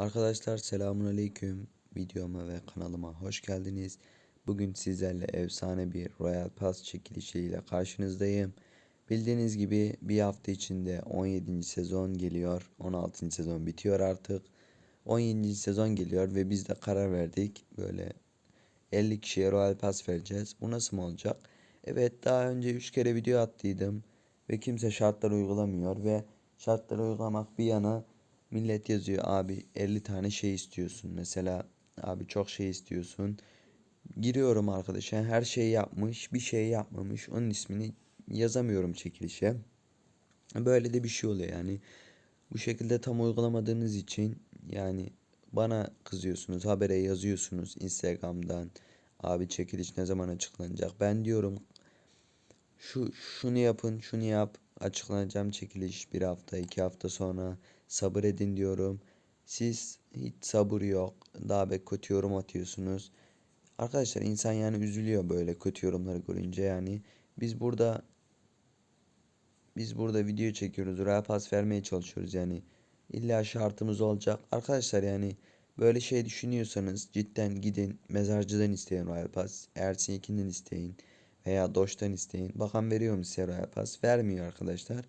Arkadaşlar selamun aleyküm. Videoma ve kanalıma hoş geldiniz. Bugün sizlerle efsane bir Royal Pass çekilişiyle karşınızdayım. Bildiğiniz gibi bir hafta içinde 17. sezon geliyor. 16. sezon bitiyor artık. 17. sezon geliyor ve biz de karar verdik. Böyle 50 kişiye Royal Pass vereceğiz. Bu nasıl mı olacak? Evet daha önce 3 kere video attıydım. Ve kimse şartları uygulamıyor ve şartları uygulamak bir yana millet yazıyor abi 50 tane şey istiyorsun. Mesela abi çok şey istiyorsun. Giriyorum arkadaşa her şeyi yapmış bir şey yapmamış onun ismini yazamıyorum çekilişe. Böyle de bir şey oluyor yani. Bu şekilde tam uygulamadığınız için yani bana kızıyorsunuz, habere yazıyorsunuz Instagram'dan. Abi çekiliş ne zaman açıklanacak? Ben diyorum şu şunu yapın, şunu yap. Açıklanacağım çekiliş bir hafta, iki hafta sonra. Sabır edin diyorum. Siz hiç sabır yok. Daha be kötü yorum atıyorsunuz. Arkadaşlar insan yani üzülüyor böyle kötü yorumları görünce yani. Biz burada biz burada video çekiyoruz. Royal Pass vermeye çalışıyoruz yani. İlla şartımız olacak. Arkadaşlar yani böyle şey düşünüyorsanız cidden gidin mezarcıdan isteyin Royal Pass. Ersin'ikinden isteyin. Veya Doş'tan isteyin. Bakan veriyor mu size Royal Pass? Vermiyor arkadaşlar.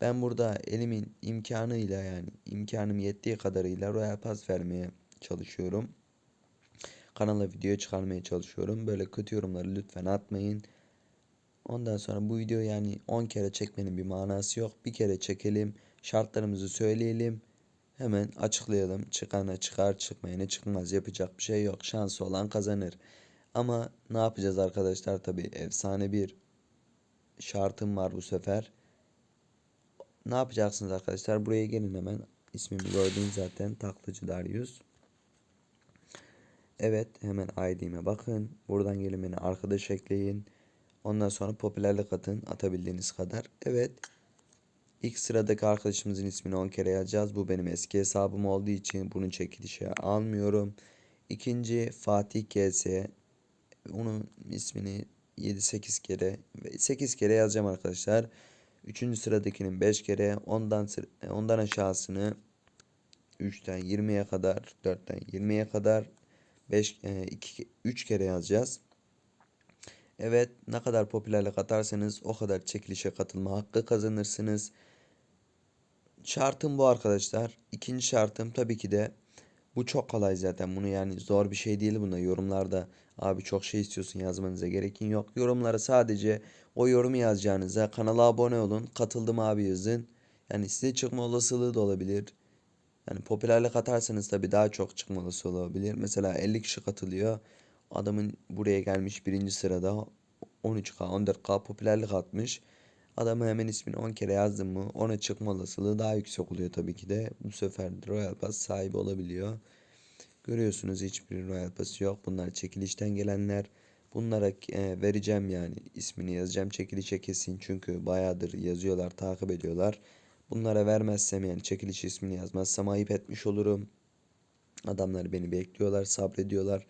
Ben burada elimin imkanıyla yani imkanım yettiği kadarıyla Royal Pass vermeye çalışıyorum. Kanala video çıkarmaya çalışıyorum. Böyle kötü yorumları lütfen atmayın. Ondan sonra bu video yani 10 kere çekmenin bir manası yok. Bir kere çekelim. Şartlarımızı söyleyelim. Hemen açıklayalım. Çıkana çıkar, çıkmayana çıkmaz. Yapacak bir şey yok. Şansı olan kazanır. Ama ne yapacağız arkadaşlar? Tabii efsane bir şartım var bu sefer. Ne yapacaksınız arkadaşlar? Buraya gelin hemen. İsmimi gördüğünüz zaten Taklacı Darius. Evet hemen ID'me bakın. Buradan gelin beni arkadaş ekleyin. Ondan sonra popülerlik atın atabildiğiniz kadar. Evet. İlk sıradaki arkadaşımızın ismini 10 kere yazacağız. Bu benim eski hesabım olduğu için bunu çekilişe almıyorum. İkinci Fatih GS. Onun ismini 7-8 kere 8 kere yazacağım arkadaşlar. Üçüncü sıradakinin 5 kere ondan ondan aşağısını 3'ten 20'ye kadar 4'ten 20'ye kadar 5 2 3 kere yazacağız. Evet ne kadar popülerlik atarsanız o kadar çekilişe katılma hakkı kazanırsınız. Şartım bu arkadaşlar. İkinci şartım tabii ki de bu çok kolay zaten. Bunu yani zor bir şey değil bunda. Yorumlarda abi çok şey istiyorsun yazmanıza gerekin yok. Yorumlara sadece o yorumu yazacağınıza kanala abone olun. Katıldım abi yazın. Yani size çıkma olasılığı da olabilir. Yani popülerlik atarsanız tabii daha çok çıkma olasılığı olabilir. Mesela 50 kişi katılıyor. Adamın buraya gelmiş birinci sırada 13K 14K popülerlik atmış. Adamı hemen ismini 10 kere yazdım mı ona çıkma olasılığı daha yüksek oluyor tabii ki de. Bu sefer Royal Pass sahibi olabiliyor. Görüyorsunuz hiçbir Royal Pass yok. Bunlar çekilişten gelenler. Bunlara e, vereceğim yani ismini yazacağım çekilişe kesin. Çünkü bayağıdır yazıyorlar takip ediyorlar. Bunlara vermezsem yani çekiliş ismini yazmazsam ayıp etmiş olurum. Adamlar beni bekliyorlar sabrediyorlar.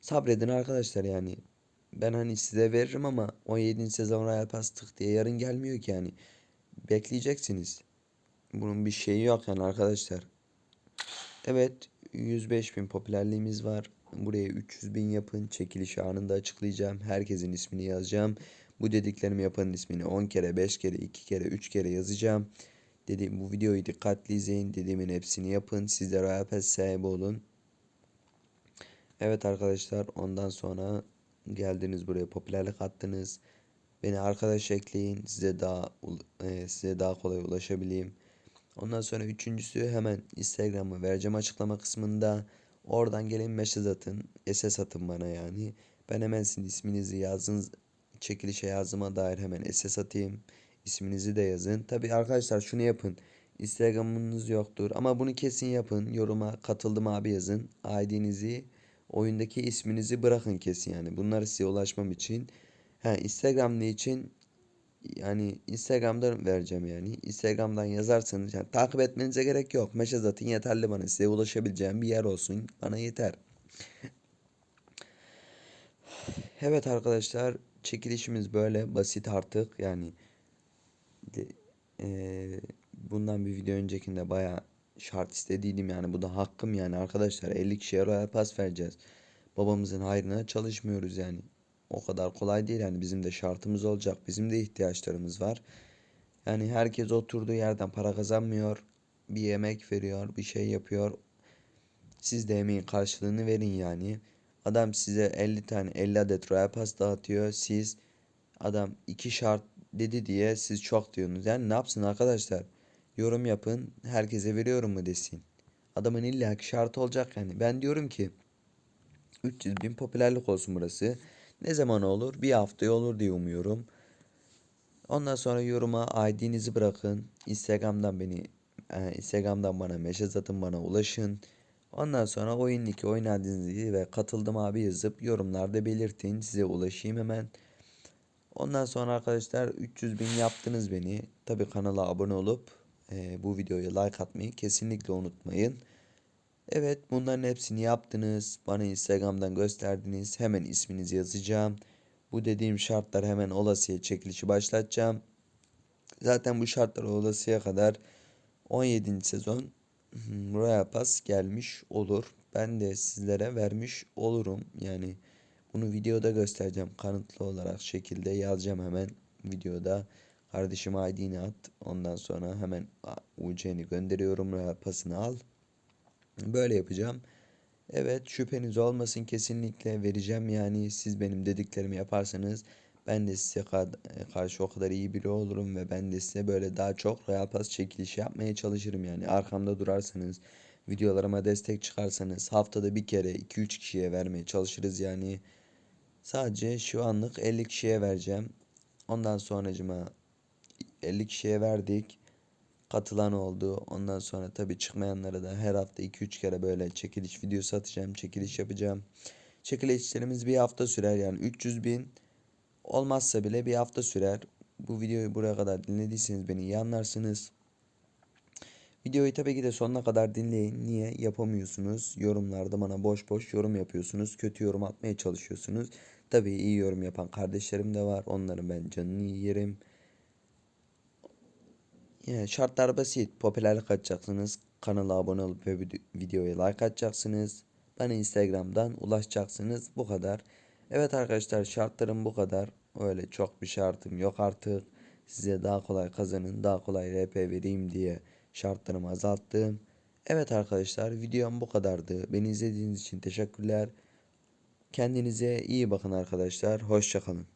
Sabredin arkadaşlar yani. Ben hani size veririm ama 17. sezon Royal Pass tık diye yarın gelmiyor ki yani. Bekleyeceksiniz. Bunun bir şeyi yok yani arkadaşlar. Evet 105 bin popülerliğimiz var. Buraya 300 bin yapın. Çekiliş anında açıklayacağım. Herkesin ismini yazacağım. Bu dediklerimi yapanın ismini 10 kere, 5 kere, 2 kere, 3 kere yazacağım. Dediğim bu videoyu dikkatli izleyin. Dediğimin hepsini yapın. Siz de Royal Pass sahibi olun. Evet arkadaşlar ondan sonra geldiniz buraya popülerlik attınız. Beni arkadaş ekleyin. Size daha e, size daha kolay ulaşabileyim. Ondan sonra üçüncüsü hemen Instagram'ı vereceğim açıklama kısmında. Oradan gelin mesaj atın. SS atın bana yani. Ben hemen sizin isminizi yazın. Çekilişe yazdıma dair hemen SS atayım. İsminizi de yazın. Tabi arkadaşlar şunu yapın. Instagram'ınız yoktur ama bunu kesin yapın. Yoruma katıldım abi yazın. ID'nizi oyundaki isminizi bırakın kesin yani. Bunları size ulaşmam için. Ha Instagram ne için? Yani Instagram'dan vereceğim yani. Instagram'dan yazarsanız yani takip etmenize gerek yok. Mesaj atın yeterli bana. Size ulaşabileceğim bir yer olsun. Bana yeter. Evet arkadaşlar çekilişimiz böyle basit artık yani de, e, bundan bir video öncekinde baya şart istediydim yani bu da hakkım yani arkadaşlar 50 kişiye Royal Pass vereceğiz. Babamızın hayrına çalışmıyoruz yani. O kadar kolay değil yani bizim de şartımız olacak. Bizim de ihtiyaçlarımız var. Yani herkes oturduğu yerden para kazanmıyor. Bir yemek veriyor, bir şey yapıyor. Siz de emeğin karşılığını verin yani. Adam size 50 tane 50 adet Royal Pass dağıtıyor. Siz adam iki şart dedi diye siz çok diyorsunuz. Yani ne yapsın arkadaşlar? Yorum yapın. Herkese veriyorum mu desin. Adamın illaki şartı olacak yani. Ben diyorum ki 300 bin popülerlik olsun burası. Ne zaman olur? Bir haftaya olur diye umuyorum. Ondan sonra yoruma ID'nizi bırakın. Instagram'dan beni e, Instagram'dan bana mesaj atın bana ulaşın. Ondan sonra oyun linki oynadığınızı ve katıldım abi yazıp yorumlarda belirtin. Size ulaşayım hemen. Ondan sonra arkadaşlar 300 bin yaptınız beni. Tabi kanala abone olup e, bu videoya like atmayı kesinlikle unutmayın. Evet bunların hepsini yaptınız. Bana Instagram'dan gösterdiniz. Hemen isminizi yazacağım. Bu dediğim şartlar hemen olasıya çekilişi başlatacağım. Zaten bu şartlar olasıya kadar 17. sezon hmm, Royal Pass gelmiş olur. Ben de sizlere vermiş olurum. Yani bunu videoda göstereceğim. Kanıtlı olarak şekilde yazacağım hemen videoda. Kardeşim ID'ni at. Ondan sonra hemen UC'ni gönderiyorum. Royal Pass'ını al. Böyle yapacağım. Evet şüpheniz olmasın kesinlikle vereceğim yani siz benim dediklerimi yaparsanız ben de size karşı o kadar iyi biri olurum ve ben de size böyle daha çok Royal Pass çekilişi yapmaya çalışırım yani arkamda durarsanız videolarıma destek çıkarsanız haftada bir kere 2-3 kişiye vermeye çalışırız yani sadece şu anlık 50 kişiye vereceğim ondan sonracıma 50 kişiye verdik katılan oldu. Ondan sonra tabii çıkmayanlara da her hafta 2-3 kere böyle çekiliş videosu atacağım. Çekiliş yapacağım. Çekilişlerimiz bir hafta sürer yani 300 bin olmazsa bile bir hafta sürer. Bu videoyu buraya kadar dinlediyseniz beni iyi anlarsınız. Videoyu tabii ki de sonuna kadar dinleyin. Niye yapamıyorsunuz? Yorumlarda bana boş boş yorum yapıyorsunuz. Kötü yorum atmaya çalışıyorsunuz. Tabii iyi yorum yapan kardeşlerim de var. Onların ben canını yerim. Yani şartlar basit. Popülerlik atacaksınız. Kanala abone olup ve videoya like atacaksınız. Bana Instagram'dan ulaşacaksınız. Bu kadar. Evet arkadaşlar şartlarım bu kadar. Öyle çok bir şartım yok artık. Size daha kolay kazanın, daha kolay RP vereyim diye şartlarımı azalttım. Evet arkadaşlar videom bu kadardı. Beni izlediğiniz için teşekkürler. Kendinize iyi bakın arkadaşlar. Hoşçakalın.